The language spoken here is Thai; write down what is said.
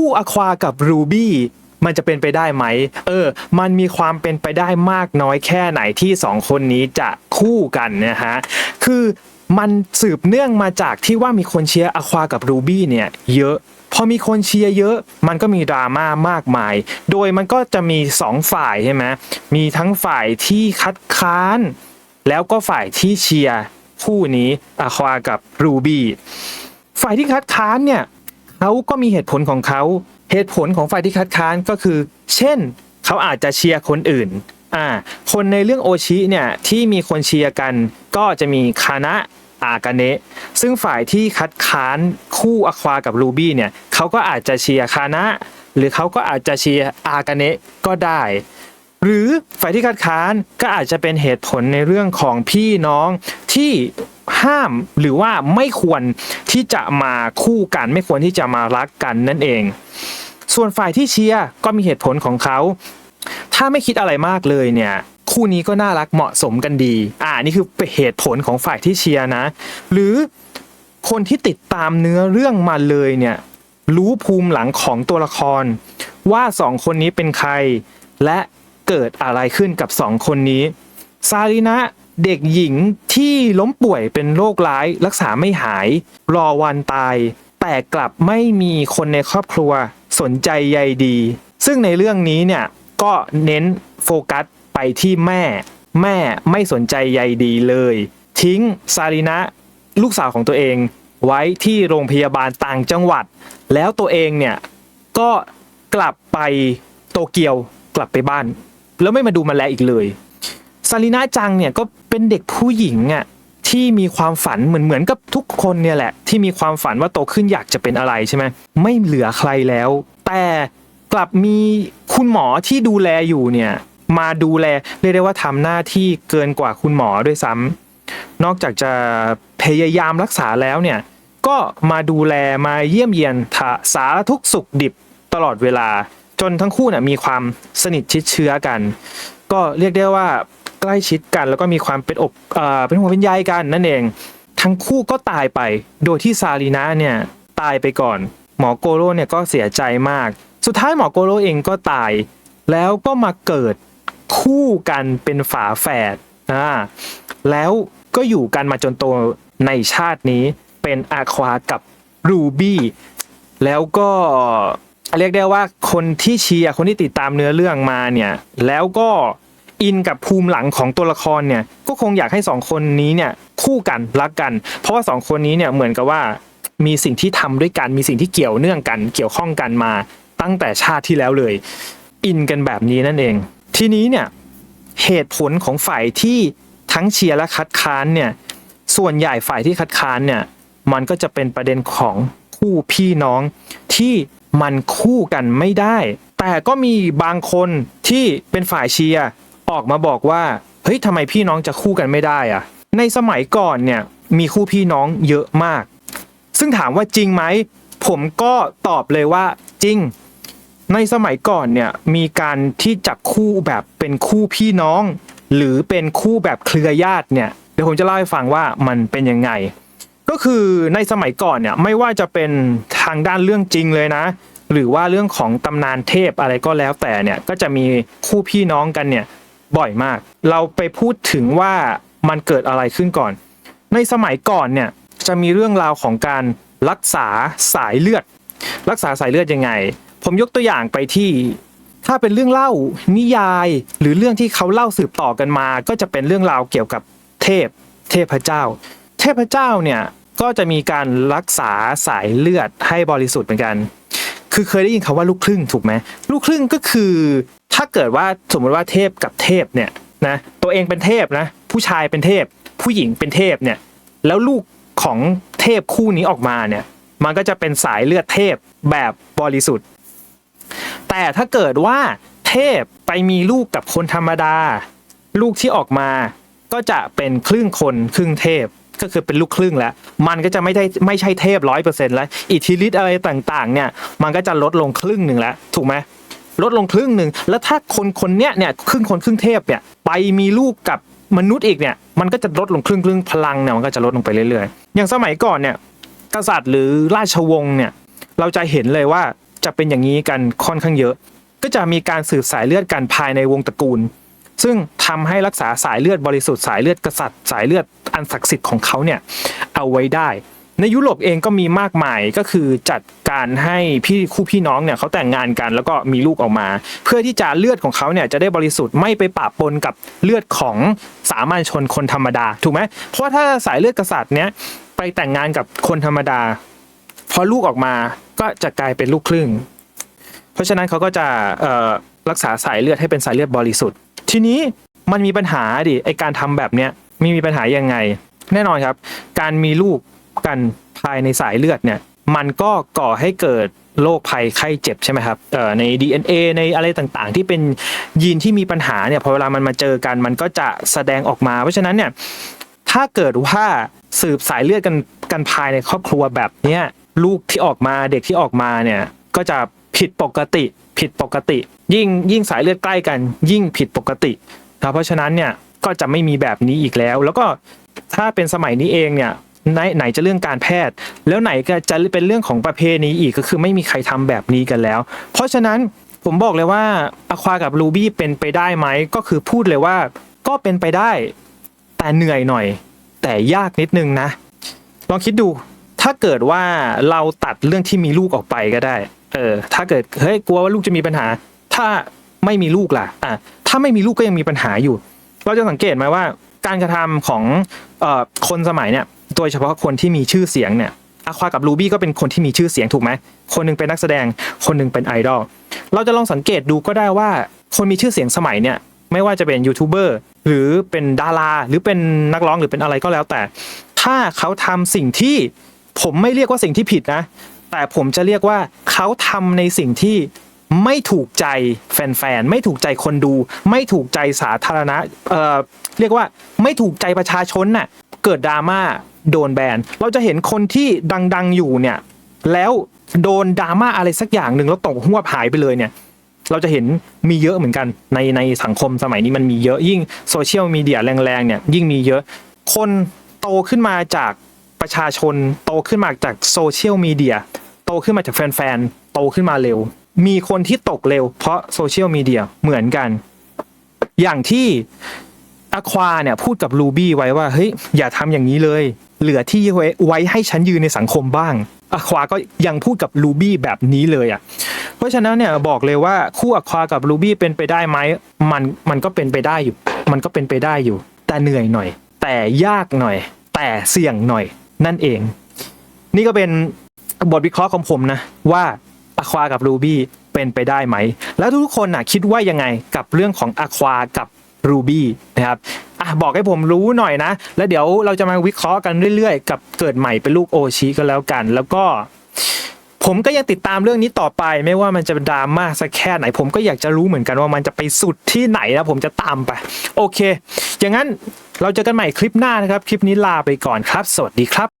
คู่อควากับรูบี้มันจะเป็นไปได้ไหม เออ มันมีความเป็นไปได้มากน้อยแค่ไหนที่สองคนนี้จะคู่กันนะฮะ คือมันสืบเนื่องมาจากที่ว่ามีคนเชียร์อควากับรูบี้เนี่ยเยอะ พอมีคนเชียร์เยอะ มันก็มีดราม่ามากมาย โดยมันก็จะมีสองฝ่ายใช่ไหมมีทั้งฝ่ายที่คัดค้าน แล้วก็ฝ่ายที่เชียร์คู่นี้อควากับรูบี้ ฝ่ายที่คัดค้านเนี่ย เขาก็มีเหตุผลของเขาเหตุผลของฝ่ายที่คัดค้านก็คือ เช่น เขาอาจจะเชียร์คนอื่นอ่าคนในเรื่องโอชิเนี่ยที่มีคนเชียร์กันก็จะมีคานะอากาเนะซึ่งฝ่ายที่คัดค้านคู่อควากับรูบี้เนี่ยเขาก็อาจจะเชียร์คานะหรือเขาก็อาจจะเชียร์อากาเนะก็ได้ หรือฝ่ายที่คัดค้านก็อาจจะเป็นเหตุผลในเรื่องของพี่น้องที่ ห้ามหรือว่าไม่ควรที่จะมาคู่กัน ไม่ควรที่จะมารักกันนั่นเอง ส่วนฝ่ายที่เชียร์ก็มีเหตุผลของเขา ถ้าไม่คิดอะไรมากเลยเนี่ยคู่นี้ก็น่ารักเหมาะสมกันดี อ่านี่คือเหตุผลของฝ่ายที่เชียร์นะ หรือคนที่ติดตามเนื้อเรื่องมาเลยเนี่ยรู้ภูมิหลังของตัวละคร ว่าสองคนนี้เป็นใคร และเกิดอะไรขึ้นกับสองคนนี้ซารินะ เด็กหญิงที่ล้มป่วยเป็นโรคร้าย รักษาไม่หาย รอวันตาย แต่กลับไม่มีคนในครอบครัวสนใจใยดี ซึ่งในเรื่องนี้เนี่ยก็เน้นโฟกัสไปที่แม่ แม่ไม่สนใจใยดีเลย ทิ้งซารินะ ลูกสาวของตัวเอง ไว้ที่โรงพยาบาลต่างจังหวัด แล้วตัวเองเนี่ยก็กลับไปโตเกียวกลับไปบ้าน แล้วไม่มาดูมาแลอีกเลย ซารินาจังเนี่ยก็เป็นเด็กผู้หญิงอะที่มีความฝันเหมือนเหมือนกับทุกคนเนี่ยแหละ ที่มีความฝันว่าโตขึ้นอยากจะเป็นอะไรใช่ไหมไม่เหลือใครแล้ว แต่กลับมีคุณหมอที่ดูแลอยู่เนี่ยมาดูแลเรียกได้ว่าทำหน้าที่เกินกว่าคุณหมอด้วยซ้ำนอกจากจะพยายามรักษาแล้วเนี่ยก็มาดูแลมาเยี่ยมเยียนทะสารทุกสุขดิบตลอดเวลา จนทั้งคู่เนี่ยมีความสนิทชิดเชื้อกัน ก็เรียกได้ว่า ใกล้ชิดกัน แล้วก็มีความเป็นอบเอ่อเป็นหัวงเป็นใยกันนั่นเอง ทั้งคู่ก็ตายไป โดยที่ซาลีนาเนี่ยตายไปก่อน หมอโกโร่เนี่ยก็เสียใจมาก สุดท้ายหมอโกโร่เองก็ตาย แล้วก็มาเกิดคู่กันเป็นฝาแฝดอ่าแล้วก็อยู่กันมาจนโตในชาตินี้เป็นอาควากับรูบี้แล้วก็เรียกได้ว่าคนที่เชียร์คนที่ติดตามเนื้อเรื่องมาเนี่ย แล้วก็ อินกับภูมิหลังของตัวละครเนี่ยก็คงอยากให้สองคนนี้เนี่ยคู่กันรักกัน เพราะว่าสองคนนี้เนี่ยเหมือนกับว่ามีสิ่งที่ทำด้วยกันมีสิ่งที่เกี่ยวเนื่องกัน เกี่ยวข้องกันมาตั้งแต่ชาติที่แล้วเลย อินกันแบบนี้นั่นเอง ทีนี้เนี่ยเหตุผลของฝ่ายที่ทั้งเชียร์และคัดค้านเนี่ยส่วนใหญ่ฝ่ายที่คัดค้านเนี่ยมันก็จะเป็นประเด็นของคู่พี่น้องที่มันคู่กันไม่ได้ แต่ก็มีบางคนที่เป็นฝ่ายเชียร์ ออกมาบอกว่า เฮ้ยทำไมพี่น้องจะคู่กันไม่ได้อะในสมัยก่อนเนี่ยมีคู่พี่น้องเยอะมาก ซึ่งถามว่าจริงไหม ผมก็ตอบเลยว่าจริง ในสมัยก่อนเนี่ยมีการที่จับคู่แบบเป็นคู่พี่น้อง หรือเป็นคู่แบบเครือญาติเนี่ยเดี๋ยวผมจะเล่าให้ฟังว่ามันเป็นยังไง ก็คือในสมัยก่อนเนี่ยไม่ว่าจะเป็นทางด้านเรื่องจริงเลยนะ หรือว่าเรื่องของตำนานเทพอะไรก็แล้วแต่เนี่ยก็จะมีคู่พี่น้องกันเนี่ย บ่อยมาก เราไปพูดถึงว่ามันเกิดอะไรขึ้นก่อน ในสมัยก่อนเนี่ยจะมีเรื่องราวของการรักษาสายเลือด รักษาสายเลือดยังไง ผมยกตัวอย่างไปที่ถ้าเป็นเรื่องเล่านิยาย หรือเรื่องที่เขาเล่าสืบต่อกันมา ก็จะเป็นเรื่องราวเกี่ยวกับเทพ เทพเจ้า เทพเจ้าเนี่ยก็จะมีการรักษาสายเลือดให้บริสุทธิ์เหมือนกัน คือเคยได้ยินคาว่าลูกครึ่งถูกไหม ลูกครึ่งก็คือ ถ้าเกิดว่าสมมติว่าเทพกับเทพเนี่ยนะตัวเองเป็นเทพนะ ผู้ชายเป็นเทพ ผู้หญิงเป็นเทพเนี่ย แล้วลูกของเทพคู่นี้ออกมาเนี่ย มันก็จะเป็นสายเลือดเทพแบบบริสุทธิ์ แต่ถ้าเกิดว่าเทพไปมีลูกกับคนธรรมดา ลูกที่ออกมาก็จะเป็นครึ่งคนครึ่งเทพก็คือเป็นลูกครึ่งแล้ว มันก็จะไม่ได้ไม่ใช่เทพร้อยเปอร์เซ็นต์แล้ว อิทธิฤทธิ์อะไรต่างๆ เนี่ย มันก็จะลดลงครึ่งหนึ่งแล้ว ถูกไหม ลดลงครึ่งหนึ่งแล้วถ้าคนคนเนี้ยเนี่ยครึ่งคนครึ่งเทพเนี่ยไปมีลูกกับมนุษย์อีกเนี่ยมันก็จะลดลงครึ่งครึ่งพลังเนี่ยมันก็จะลดลงไปเรื่อยๆ อย่างสมัยก่อนเนี่ยกษัตริย์หรือราชวงศ์เนี่ยเราจะเห็นเลยว่าจะเป็นอย่างนี้กันค่อนข้างเยอะ ก็จะมีการสืบสายเลือดกันภายในวงตระกูล ซึ่งทำให้รักษาสายเลือดบริสุทธิ์สายเลือดกษัตริย์ สายเลือดอันศักดิ์สิทธิ์ของเขาเนี่ยเอาไว้ได้ ในยุโรปเองก็มีมากมายก็คือจัดการให้พี่คู่พี่น้องเนี่ยเขาแต่งงานกันแล้วก็มีลูกออกมา เพื่อที่จะเลือดของเขาเนี่ยจะได้บริสุทธิ์ไม่ไปปะปนกับเลือดของสามัญชนคนธรรมดาถูกไหมเพราะถ้าสายเลือดกษัตริย์เนี่ยไปแต่งงานกับคนธรรมดา พอลูกออกมาก็จะกลายเป็นลูกครึ่ง เพราะฉะนั้นเขาก็จะเอ่อรักษาสายเลือดให้เป็นสายเลือดบริสุทธิ์ ทีนี้มันมีปัญหาดิไอการทำแบบเนี้ยมีมีปัญหายังไง แน่นอนครับ การมีลูก กันภายในสายเลือดเนี่ยมันก็ก่อให้เกิดโรคภัยไข้เจ็บใช่ไหมครับเอ่อใน DNA ในอะไรต่างๆ ที่เป็นยีนที่มีปัญหาเนี่ยพอเวลามันมาเจอกัน มันก็จะแสดงออกมา เพราะฉะนั้นเนี่ยถ้าเกิดว่าสืบสายเลือดกันกันภายในครอบครัวแบบเนี้ยลูกที่ออกมาเด็กที่ออกมาเนี่ยก็จะผิดปกติผิดปกติ ยิ่งยิ่งสายเลือดใกล้กัน ยิ่งผิดปกตินะเพราะฉะนั้นเนี่ยก็จะไม่มีแบบนี้อีกแล้ว แล้วก็ถ้าเป็นสมัยนี้เองเนี่ย ไหนไหนจะเรื่องการแพทย์ แล้วไหนก็จะเป็นเรื่องของประเพณีอีกก็คือไม่มีใครทำแบบนี้กันแล้ว เพราะฉะนั้นผมบอกเลยว่าอควากับรูบี้เป็นไปได้ไหมก็คือพูดเลยว่าก็เป็นไปได้ แต่เหนื่อยหน่อย แต่ยากนิดนึงนะ ลองคิดดู ถ้าเกิดว่าเราตัดเรื่องที่มีลูกออกไปก็ได้ เออ ถ้าเกิดเฮ้ยกลัวว่าลูกจะมีปัญหา ถ้าไม่มีลูกล่ะอะถ้าไม่มีลูกก็ยังมีปัญหาอยู่ เราจะสังเกตไหมว่า การกระทำของออคนสมัยเนี่ย ดยเฉพาะคนที่มีชื่อเสียงเนี่ยอาควากับรูบี้ก็เป็นคนที่มีชื่อเสียงถูกไหม คนหนึงเป็นนักแสดง คนหนึงเป็นไอดอล เราจะลองสังเกตดูก็ได้ว่าคนมีชื่อเสียงสมัยเนี่ยไม่ว่าจะเป็นยูทูบเบอร์หรือเป็นดาราหรือเป็นนักร้องหรือเป็นอะไรก็แล้วแต่ ถ้าเขาทำสิ่งที่ผมไม่เรียกว่าสิ่งที่ผิดนะ แต่ผมจะเรียกว่าเขาทำในสิ่งที่ไม่ถูกใจแฟนๆ ไม่ถูกใจคนดู ไม่ถูกใจสาธารณะ เอ่อ เรียกว่าไม่ถูกใจประชาชนน่ะ เกิดดราม่าโดนแบน เราจะเห็นคนที่ดังๆอยู่เนี่ย แล้วโดนดราม่าอะไรสักอย่างหนึ่งแล้วตกหัวหายไปเลยเนี่ย เราจะเห็นมีเยอะเหมือนกันในในสังคมสมัยนี้มันมีเยอะยิ่งโซเชียลมีเดียแรงๆเนี่ยยิ่งมีเยอะ คนโตขึ้นมาจากประชาชนโตขึ้นมาจากโซเชียลมีเดียโตขึ้นมาจากแฟนๆโตขึ้นมาเร็ว มีคนที่ตกเร็วเพราะโซเชียลมีเดียเหมือนกัน อย่างที่ อควาเนี่ยพูดกับลูบี้ไว้ว่าเฮ้ยอย่าทำอย่างนี้เลย เหลือที่ไว้ไว้ให้ฉันยืนในสังคมบ้างอควาก็ยังพูดกับลูบี้แบบนี้เลยอะเพราะฉะนั้นเนี่ยบอกเลยว่าคู่อควากับรูบี้เป็นไปได้ไหมมันมันก็เป็นไปได้อยู่ มันก็เป็นไปได้อยู่ แต่เหนื่อยหน่อย แต่ยากหน่อย แต่เสี่ยงหน่อย นั่นเอง นี่ก็เป็นบทวิเคราะห์ของผมนะว่าอควากับรูบี้เป็นไปได้ไหม แล้วทุกคนน่ะคิดว่ายังไงกับเรื่องของอควากับ รูบี้นะครับอะบอกให้ผมรู้หน่อยนะ แล้วเดี๋ยวเราจะมาวิเคราะห์กันเรื่อยๆ กับเกิดใหม่เป็นลูกโอชิก็แล้วกัน แล้วก็ ผมก็ยังติดตามเรื่องนี้ต่อไป ไม่ว่ามันจะดราม่าสักแค่ไหน ผมก็อยากจะรู้เหมือนกันว่ามันจะไปสุดที่ไหนนะผมจะตามไป โอเค อย่างนั้นเราเจอกันใหม่คลิปหน้านะครับ คลิปนี้ลาไปก่อนครับ สวัสดีครับ